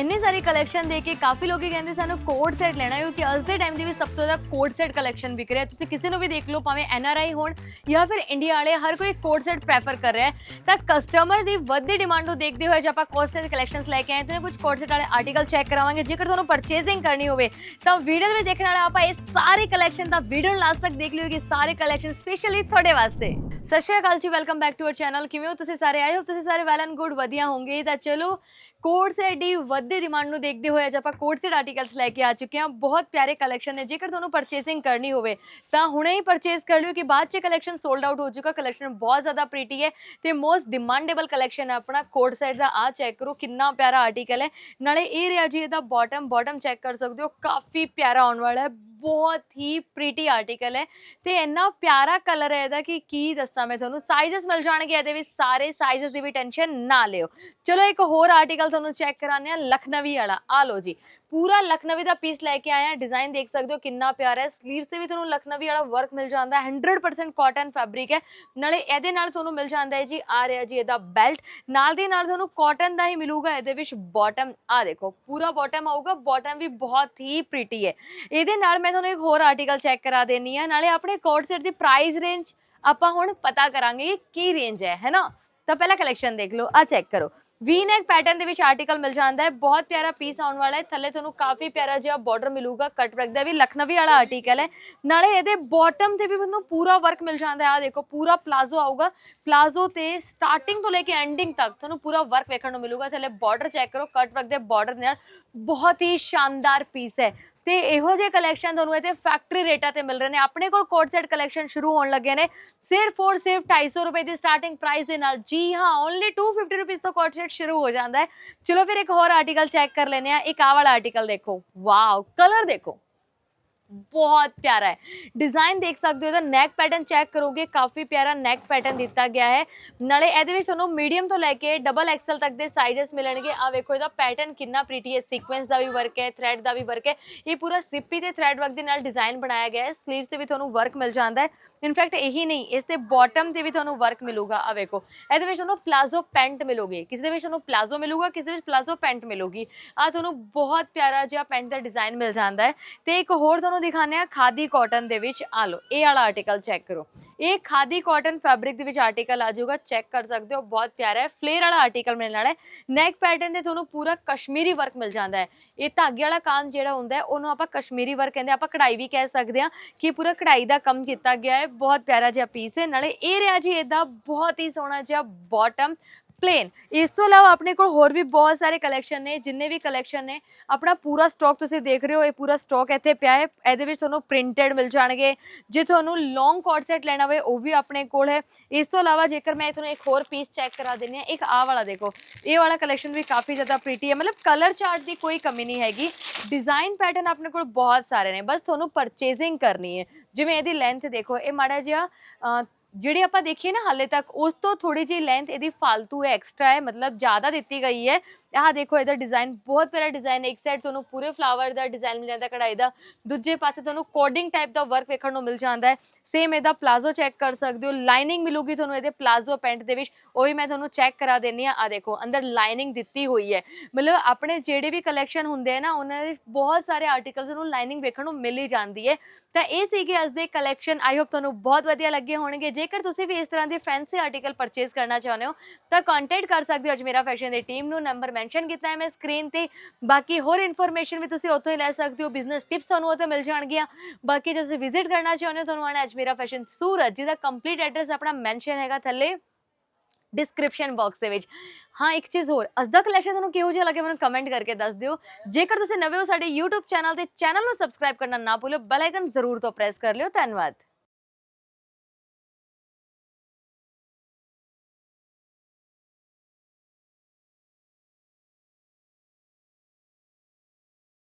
ਇੰਨੀ ਸਾਰੀ ਕਲੈਕਸ਼ਨ ਦੇਖ ਕੇ ਕਾਫੀ ਲੋਕੀ ਕਹਿੰਦੇ ਸਾਨੂੰ ਕੋਡ ਸੈਟ ਲੈਣਾ, ਕਿਉਂਕਿ ਅੱਜ ਦੇ ਟਾਈਮ ਦੇ ਵਿੱਚ ਸਭ ਤੋਂ ਜ਼ਿਆਦਾ ਕੋਟ ਸੈਟ ਕਲੈਕਸ਼ਨ ਵਿਕ ਰਿਹਾ। ਤੁਸੀਂ ਕਿਸੇ ਨੂੰ ਵੀ ਦੇਖ ਲਓ, ਭਾਵੇਂ ਐੱਨ ਆਰ ਆਈ ਹੋਣ ਜਾਂ ਫਿਰ ਇੰਡੀਆ ਵਾਲੇ, ਹਰ ਕੋਈ ਕੋਡ ਸੈਟ ਪ੍ਰੈਫਰ ਕਰ ਰਿਹਾ ਹੈ। ਤਾਂ ਕਸਟਮਰ ਦੀ ਵੱਧਦੀ ਡਿਮਾਂਡ ਨੂੰ ਦੇਖਦੇ ਹੋਏ ਜੇ ਆਪਾਂ ਕੋਟ ਸੈਟ ਕਲੈਕਸ਼ਨਸ ਲੈ ਕੇ ਆਏ, ਤਾਂ ਕੁਝ ਕੋਟ ਸੈਟ ਵਾਲੇ ਆਰਟੀਕਲ ਚੈੱਕ ਕਰਾਵਾਂਗੇ। ਜੇਕਰ ਤੁਹਾਨੂੰ ਪਰਚੇਸਿੰਗ ਕਰਨੀ ਹੋਵੇ, ਤਾਂ ਵੀਡੀਓ ਦੇ ਵਿੱਚ ਦੇਖਣ ਵਾਲਾ ਆਪਾਂ ਇਹ ਸਾਰੇ ਕਲੈਕਸ਼ਨ ਦਾ ਵੀਡੀਓ ਲਾਸਟ ਤੱਕ ਦੇਖ ਲਿਓ, ਕਿ ਸਾਰੇ ਕਲੈਕਸ਼ਨ ਸਪੈਸ਼ਲੀ ਤੁਹਾਡੇ ਵਾਸਤੇ। ਸਤਿ ਸ਼੍ਰੀ ਅਕਾਲ ਜੀ welcome back to our channel ਕਿਵੇਂ ਹੋ ਤੁਸੀਂ ਸਾਰੇ? ਆਏ ਹੋ ਤੁਸੀਂ ਸਾਰੇ ਵੈਲ ਐਂਡ ਗੁੱਡ ਵਧੀਆ ਹੋਵੋਗੇ। ਤਾਂ ਚਲੋ ਕੋਟ ਸੈਟ ਦੀ ਵੱਧਦੀ ਡਿਮਾਂਡ ਨੂੰ ਦੇਖਦੇ ਹੋਏ ਅੱਜ ਆਪਾਂ ਕੋਟ ਸੈਟ ਆਰਟੀਕਲਸ ਲੈ ਕੇ ਆ ਚੁੱਕੇ ਹਾਂ। ਬਹੁਤ ਪਿਆਰੇ ਕਲੈਕਸ਼ਨ ਨੇ। ਜੇਕਰ ਤੁਹਾਨੂੰ ਪਰਚੇਸਿੰਗ ਕਰਨੀ ਹੋਵੇ, ਤਾਂ ਹੁਣੇ ਹੀ ਪਰਚੇਸ ਕਰ ਲਿਓ ਕਿ ਬਾਅਦ ਚ ਕਲੈਕਸ਼ਨ ਸੋਲਡ ਆਊਟ ਹੋ ਚੁੱਕਾ ਕਲੈਕਸ਼ਨ ਬਹੁਤ ਜ਼ਿਆਦਾ ਪ੍ਰੀਟੀ ਹੈ ਤੇ ਮੋਸਟ ਡਿਮਾਂਡੇਬਲ ਕਲੈਕਸ਼ਨ ਹੈ ਆਪਣਾ। ਕੋਟ ਸੈਟ ਦਾ ਆ ਚੈੱਕ ਕਰੋ, ਕਿੰਨਾ ਪਿਆਰਾ ਆਰਟੀਕਲ ਹੈ। ਨਾਲੇ ਇਹ ਰਿਹਾ ਜੀ, ਇਹਦਾ ਬਾਟਮ ਬਾਟਮ ਚੈੱਕ ਕਰ ਸਕਦੇ ਹੋ। ਕਾਫੀ ਪਿਆਰਾ ਆਉਣ ਵਾਲਾ ਹੈ। ਬਹੁਤ ਹੀ ਪ੍ਰੀਟੀ ਆਰਟੀਕਲ ਹੈ ਤੇ ਇੰਨਾ ਪਿਆਰਾ ਕਲਰ ਹੈ ਇਹਦਾ ਕਿ ਕੀ ਦੱਸਾਂ ਮੈਂ ਤੁਹਾਨੂੰ? ਸਾਈਜ਼ਸ ਮਿਲ ਜਾਣਗੇ ਇਹਦੇ ਵਿੱਚ, ਸਾਰੇ ਸਾਈਜ਼ਸ ਦੀ ਵੀ ਟੈਨਸ਼ਨ ਨਾ ਲਿਓ। ਚਲੋ ਇੱਕ ਹੋਰ ਆਰਟੀਕਲ ਤੁਹਾਨੂੰ ਚੈੱਕ ਕਰਾਉਂਦੇ ਆ ਲਖਨਵੀ ਵਾਲਾ। ਆ ਲਓ ਜੀ ਪੂਰਾ ਲਖਨਵੀ ਦਾ ਪੀਸ ਲੈ ਕੇ ਆਇਆ ਆ ਡਿਜ਼ਾਈਨ ਦੇਖ ਸਕਦੇ ਹੋ ਕਿੰਨਾ ਪਿਆਰਾ ਹੈ। ਸਲੀਵਸ ਤੇ ਵੀ ਤੁਹਾਨੂੰ ਲਖਨਵੀ ਵਾਲਾ ਵਰਕ ਮਿਲ ਜਾਂਦਾ ਹੈ। 100% ਕਾਟਨ ਫੈਬਰਿਕ ਹੈ। ਨਾਲੇ ਇਹਦੇ ਨਾਲ ਤੁਹਾਨੂੰ ਮਿਲ ਜਾਂਦਾ ਹੈ ਜੀ, ਆ ਰਿਹਾ ਜੀ ਇਹਦਾ ਬੈਲਟ ਨਾਲ ਦੀ ਨਾਲ ਤੁਹਾਨੂੰ ਕਾਟਨ ਦਾ ਹੀ ਮਿਲੂਗਾ, ਇਹਦੇ ਵਿੱਚ ਬਾਟਮ ਆ ਦੇਖੋ, ਪੂਰਾ ਬਾਟਮ ਆਊਗਾ। ਬਾਟਮ ਵੀ ਬਹੁਤ ਹੀ ਪ੍ਰੀਟੀ ਹੈ। ਇਹਦੇ ਨਾਲ ਮੈਂ ਤੁਹਾਨੂੰ ਇੱਕ ਹੋਰ ਆਰਟੀਕਲ ਚੈੱਕ ਕਰਾ ਦੇਣੀ ਆ ਨਾਲੇ ਆਪਣੇ ਕੋਟ ਸੈਟ ਦੀ ਪ੍ਰਾਈਸ ਰੇਂਜ ਆਪਾਂ ਹੁਣ ਪਤਾ ਕਰਾਂਗੇ ਕਿ ਕੀ ਰੇਂਜ ਹੈ ਹੈ ਨਾ? ਤਾਂ ਪਹਿਲਾ ਕਲੈਕਸ਼ਨ ਦੇਖ ਲਓ ਆ ਚੈੱਕ ਕਰੋ। ਵੀ ਨੈਕ ਪੈਟਰਨ ਦੇ ਵਿੱਚ ਆਰਟੀਕਲ ਮਿਲ ਜਾਂਦਾ ਹੈ, ਬਹੁਤ ਪਿਆਰਾ ਪੀਸ ਆਉਣ ਵਾਲਾ ਹੈ, ਥੱਲੇ ਤੁਹਾਨੂੰ ਕਾਫੀ ਪਿਆਰਾ ਜਿਹਾ ਬਾਰਡਰ ਮਿਲੂਗਾ ਕਟ ਵਰਕ ਦਾ ਵੀ, ਲਖਨਵੀ ਵਾਲਾ ਆਰਟੀਕਲ ਹੈ। ਨਾਲੇ ਇਹਦੇ ਬਾਟਮ ਤੇ ਵੀ ਤੁਹਾਨੂੰ ਪੂਰਾ ਵਰਕ ਮਿਲ ਜਾਂਦਾ ਹੈ ਆ ਦੇਖੋ, ਪੂਰਾ ਪਲਾਜ਼ੋ ਆਊਗਾ। ਪਲਾਜ਼ੋ ਤੇ ਸਟਾਰਟਿੰਗ ਤੋਂ ਲੈ ਕੇ ਐਂਡਿੰਗ ਤੱਕ ਤੁਹਾਨੂੰ ਪੂਰਾ ਵਰਕ ਵੇਖਣ ਨੂੰ ਮਿਲੂਗਾ। ਥੱਲੇ ਬਾਰਡਰ ਚੈੱਕ ਕਰੋ ਕਟ ਵਰਕ ਦੇ ਬਾਰਡਰ ਨਾਲ ਬਹੁਤ ਹੀ ਸ਼ਾਨਦਾਰ ਪੀਸ ਹੈ। ਤੇ ਇਹੋ ਜਿਹੇ ਕਲੈਕਸ਼ਨ ਤੁਹਾਨੂੰ ਇੱਥੇ ਫੈਕਟਰੀ ਰੇਟਾਂ ਤੇ ਮਿਲ ਰਹੇ ਨੇ। ਆਪਣੇ ਕੋਲ ਕੋਟ ਸੈਟ ਕਲੈਕਸ਼ਨ ਸ਼ੁਰੂ ਹੋਣ ਲੱਗੇ ਨੇ। ਸਿਰਫ ਔਰ ਸਿਰਫ 250 ਰੁਪਏ ਦੀ ਸਟਾਰਟਿੰਗ ਪ੍ਰਾਈਸ ਦੇ ਨਾਲ। ਜੀ ਹਾਂ ਓਨਲੀ 250 ਰੁਪਏ ਤੋਂ ਕੋਟ ਸੈਟ ਸ਼ੁਰੂ ਹੋ ਜਾਂਦਾ ਹੈ। ਚਲੋ ਫਿਰ ਇੱਕ ਹੋਰ ਆਰਟੀਕਲ ਚੈੱਕ ਕਰ ਲੈਨੇ ਆ ਇੱਕ ਆਹ ਵਾਲਾ ਆਰਟੀਕਲ ਦੇਖੋ। ਵਾਓ ਕਲਰ ਦੇਖੋ। ਬਹੁਤ ਪਿਆਰਾ ਹੈ। ਡਿਜ਼ਾਈਨ ਦੇਖ ਸਕਦੇ ਹੋ ਇਹਦਾ ਨੈਕ ਪੈਟਰਨ ਚੈੱਕ ਕਰੋਗੇ, ਕਾਫੀ ਪਿਆਰਾ ਨੈਕ ਪੈਟਰਨ ਦਿੱਤਾ ਗਿਆ ਹੈ। ਨਾਲੇ ਇਹਦੇ ਵਿੱਚ ਤੁਹਾਨੂੰ ਮੀਡੀਅਮ ਤੋਂ ਲੈ ਕੇ ਡਬਲ ਐਕਸਲ ਤੱਕ ਦੇ ਸਾਈਜ਼ਸ ਮਿਲਣਗੇ। ਆ ਵੇਖੋ, ਇਹਦਾ ਪੈਟਰਨ ਕਿੰਨਾ ਪ੍ਰੀਟੀ ਹੈ। ਸੀਕੁਐਂਸ ਦਾ ਵੀ ਵਰਕ ਹੈ ਥ੍ਰੈਡ ਦਾ ਵੀ ਵਰਕ ਹੈ। ਇਹ ਪੂਰਾ ਸਿੱਪੀ ਤੇ ਥ੍ਰੈਡ ਵਰਕ ਦੇ ਨਾਲ ਡਿਜ਼ਾਈਨ ਬਣਾਇਆ ਗਿਆ ਹੈ। ਸਲੀਵਸ ਤੇ ਵੀ ਤੁਹਾਨੂੰ ਵਰਕ ਮਿਲ ਜਾਂਦਾ ਹੈ। ਇਨਫੈਕਟ ਇਹੀ ਨਹੀਂ, ਇਸ ਤੇ ਬਾਟਮ ਤੇ ਵੀ ਤੁਹਾਨੂੰ ਵਰਕ ਮਿਲੂਗਾ। ਆ ਵੇਖੋ, ਇਹਦੇ ਵਿੱਚ ਤੁਹਾਨੂੰ ਪਲਾਜ਼ੋ ਪੈਂਟ ਮਿਲੋਗੇ। ਕਿਸੇ ਦੇ ਵਿੱਚ ਤੁਹਾਨੂੰ ਪਲਾਜ਼ੋ ਮਿਲੂਗਾ, ਕਿਸੇ ਵਿੱਚ ਪਲਾਜ਼ੋ ਪੈਂਟ ਮਿਲੂਗੀ। ਆ ਤੁਹਾਨੂੰ ਬਹੁਤ ਪਿਆਰਾ ਜਿਹਾ ਪੈਂਟ ਦਾ ਡਿਜ਼ਾਈਨ ਮਿਲ ਜਾਂਦਾ ਹੈ। ਤੇ ਇੱਕ ਹੋਰ ਤੁਹਾਨੂੰ ਦਿਖਾਉਂਦੇ ਆ ਖਾਦੀ ਕਾਟਨ ਦੇ ਵਿੱਚ। ਆ ਲਓ, ਇਹ ਵਾਲਾ ਆਰਟੀਕਲ ਚੈੱਕ ਕਰੋ। ਇਹ ਖਾਦੀ ਕਾਟਨ ਫੈਬਰਿਕ ਦੇ ਵਿੱਚ ਆਰਟੀਕਲ ਆ ਜਾਊਗਾ ਚੈੱਕ ਕਰ ਸਕਦੇ ਹੋ, ਬਹੁਤ ਪਿਆਰਾ ਹੈ। ਫਲੇਅਰ ਵਾਲਾ ਆਰਟੀਕਲ ਮਿਲਣ ਵਾਲਾ ਹੈ। ਨੈਕ ਪੈਟਰਨ ਤੇ ਤੁਹਾਨੂੰ ਪੂਰਾ ਕਸ਼ਮੀਰੀ ਵਰਕ ਮਿਲ ਜਾਂਦਾ ਹੈ। ਇਹ ਧਾਗੇ ਵਾਲਾ ਕੰਮ ਜਿਹੜਾ ਹੁੰਦਾ ਹੈ, ਉਹਨੂੰ ਆਪਾਂ ਕਸ਼ਮੀਰੀ ਵਰਕ ਕਹਿੰਦੇ ਆਪਾਂ ਕਢਾਈ ਵੀ ਕਹਿ ਸਕਦੇ ਹਾਂ ਕਿ ਪੂਰਾ ਕਢਾਈ ਦਾ ਕੰਮ ਕੀਤਾ ਗਿਆ ਹੈ। ਬਹੁਤ ਪਿਆਰਾ ਜਿਹਾ ਪੀਸ ਹੈ। ਨਾਲੇ ਇਹ ਰਿਹਾ ਜੀ, ਇਹਦਾ ਬਹੁਤ ਹੀ ਸੋਹਣਾ ਜਿਹਾ ਬਾਟਮ ਪਲੇਨ ਇਸ ਤੋਂ ਇਲਾਵਾ ਆਪਣੇ ਕੋਲ ਹੋਰ ਵੀ ਬਹੁਤ ਸਾਰੇ ਕਲੈਕਸ਼ਨ ਨੇ, ਜਿੰਨੇ ਵੀ ਕਲੈਕਸ਼ਨ ਨੇ, ਆਪਣਾ ਪੂਰਾ ਸਟਾਕ ਤੁਸੀਂ ਦੇਖ ਰਹੇ ਹੋ, ਇਹ ਪੂਰਾ ਸਟਾਕ ਇੱਥੇ ਪਿਆ ਹੈ। ਇਹਦੇ ਵਿੱਚ ਤੁਹਾਨੂੰ ਪ੍ਰਿੰਟਡ ਮਿਲ ਜਾਣਗੇ। ਜੇ ਤੁਹਾਨੂੰ ਲੌਂਗ ਕੋਟ ਸੈਟ ਲੈਣਾ ਹੋਵੇ, ਉਹ ਵੀ ਆਪਣੇ ਕੋਲ ਹੈ। ਇਸ ਤੋਂ ਇਲਾਵਾ ਜੇਕਰ ਮੈਂ ਤੁਹਾਨੂੰ ਇੱਕ ਹੋਰ ਪੀਸ ਚੈੱਕ ਕਰਾ ਦਿੰਨੀ ਆ ਇੱਕ ਆਹ ਵਾਲਾ ਦੇਖੋ। ਇਹ ਵਾਲਾ ਕਲੈਕਸ਼ਨ ਵੀ ਕਾਫੀ ਜ਼ਿਆਦਾ ਪ੍ਰੀਟੀ ਹੈ। ਮਤਲਬ ਕਲਰ ਚਾਰਟ ਦੀ ਕੋਈ ਕਮੀ ਨਹੀਂ ਹੈਗੀ। ਡਿਜ਼ਾਈਨ ਪੈਟਰਨ ਆਪਣੇ ਕੋਲ ਬਹੁਤ ਸਾਰੇ ਨੇ। ਬਸ ਤੁਹਾਨੂੰ ਪਰਚੇਜ਼ਿੰਗ ਕਰਨੀ ਹੈ। ਜਿਵੇਂ ਇਹਦੀ ਲੈਂਥ ਦੇਖੋ, ਇਹ ਮਾੜਾ ਜਿਹਾ ਜਿਹੜੀ ਆਪਾਂ ਦੇਖੀਏ ਨਾ ਹਾਲੇ ਤੱਕ, ਉਸ ਤੋਂ ਥੋੜੀ ਜਿਹੀ ਲੈਂਥ ਇਹਦੀ ਫालतू ਹੈ ਐਕਸਟਰਾ ਹੈ, ਮਤਲਬ ਜ਼ਿਆਦਾ ਦਿੱਤੀ ਗਈ ਹੈ। ਆਹ ਦੇਖੋ, ਇਹਦਾ ਡਿਜ਼ਾਈਨ ਬਹੁਤ ਪਿਆਰਾ ਡਿਜ਼ਾਈਨ ਹੈ। ਇੱਕ ਸਾਈਡ ਤੁਹਾਨੂੰ ਪੂਰੇ ਫਲਾਵਰ ਦਾ ਡਿਜ਼ਾਈਨ ਮਿਲ ਜਾਂਦਾ, ਕਢਾਈ ਦਾ। ਦੂਜੇ ਪਾਸੇ ਤੁਹਾਨੂੰ ਕੋਡਿੰਗ ਟਾਈਪ ਦਾ ਵਰਕ ਵੇਖਣ ਨੂੰ ਮਿਲ ਜਾਂਦਾ ਹੈ। ਸੇਮ ਇਹਦਾ ਪਲਾਜ਼ੋ ਚੈੱਕ ਕਰ ਸਕਦੇ ਹੋ। ਲਾਈਨਿੰਗ ਮਿਲੂਗੀ ਤੁਹਾਨੂੰ ਇਹਦੇ ਪਲਾਜ਼ੋ ਪੈਂਟ ਦੇ ਵਿੱਚ। ਉਹ ਵੀ ਮੈਂ ਤੁਹਾਨੂੰ ਚੈੱਕ ਕਰਾ ਦੇਣੀ ਆ ਆ ਦੇਖੋ, ਅੰਦਰ ਲਾਈਨਿੰਗ ਦਿੱਤੀ ਹੋਈ ਹੈ। ਮਤਲਬ ਆਪਣੇ ਜਿਹੜੇ ਵੀ ਕਲੈਕਸ਼ਨ ਹੁੰਦੇ ਆ ਨਾ, ਉਹਨਾਂ ਦੇ ਬਹੁਤ ਸਾਰੇ ਆਰਟੀਕਲਸ ਨੂੰ ਲਾਈਨਿੰਗ ਵੇਖਣ ਨੂੰ ਮਿਲ ਹੀ ਜਾਂਦੀ ਹੈ। ਤਾਂ ਇਹ ਸੀਗੇ ਅੱਜ ਦੇ ਕਲੈਕਸ਼ਨ ਆਈ ਹੋਪ ਤੁਹਾਨੂੰ ਬਹੁਤ ਵਧੀਆ ਲੱਗੇ ਹੋਣਗੇ। ਜੇਕਰ ਤੁਸੀਂ ਵੀ ਇਸ ਤਰ੍ਹਾਂ ਦੇ ਫੈਂਸੀ ਆਰਟੀਕਲ ਪਰਚੇਸ ਕਰਨਾ ਚਾਹੁੰਦੇ ਹੋ, ਤਾਂ ਕੰਟੈਕਟ ਕਰ ਸਕਦੇ ਹੋ ਅਜਮੇਰਾ ਫੈਸ਼ਨ ਦੀ ਟੀਮ ਨੂੰ ਨੰਬਰ ਮੈਂਸ਼ਨ ਕੀਤਾ ਹੈ ਮੈਂ ਸਕਰੀਨ ਤੇ। ਬਾਕੀ ਹੋਰ ਇਨਫੋਰਮੇਸ਼ਨ ਵੀ ਤੁਸੀਂ ਉੱਥੋਂ ਹੀ ਲੈ ਸਕਦੇ ਹੋ ਬਿਜ਼ਨਸ ਟਿਪਸ ਤੁਹਾਨੂੰ ਉੱਥੇ ਮਿਲ ਜਾਣਗੀਆਂ। ਬਾਕੀ ਜੇ ਤੁਸੀਂ ਵਿਜ਼ਿਟ ਕਰਨਾ ਚਾਹੁੰਦੇ ਹੋ, ਤੁਹਾਨੂੰ ਆਣਾ ਅਜਮੇਰਾ ਫੈਸ਼ਨ ਸੂਰਤ ਜਿਹਦਾ ਕੰਪਲੀਟ ਐਡਰੈਸ ਆਪਣਾ ਮੈਂਸ਼ਨ ਹੈਗਾ ਥੱਲੇ। ਡਿਸਕ੍ਰਿਪਸ਼ਨ ਬਾਕਸ ਦੇ ਵਿੱਚ। ਹਾਂ, ਇੱਕ ਚੀਜ਼ ਹੋਰ, ਅੱਜ ਦਾ ਕਲੈਕਸ਼ਨ ਤੁਹਾਨੂੰ ਕਿਹੋ ਜਿਹਾ ਲੱਗੇ ਮੈਨੂੰ ਕਮੈਂਟ ਕਰਕੇ ਦੱਸ ਦਿਓ। ਜੇਕਰ ਤੁਸੀਂ ਨਵੇਂ ਹੋ ਸਾਡੇ YouTube ਚੈਨਲ ਤੇ ਚੈਨਲ ਨੂੰ ਸਬਸਕ੍ਰਾਈਬ ਕਰਨਾ ਨਾ ਭੁੱਲਿਓ ਬੈਲ ਆਈਕਨ ਜ਼ਰੂਰ ਤੋਂ ਪ੍ਰੈਸ ਕਰ ਲਿਓ। ਧੰਨਵਾਦ।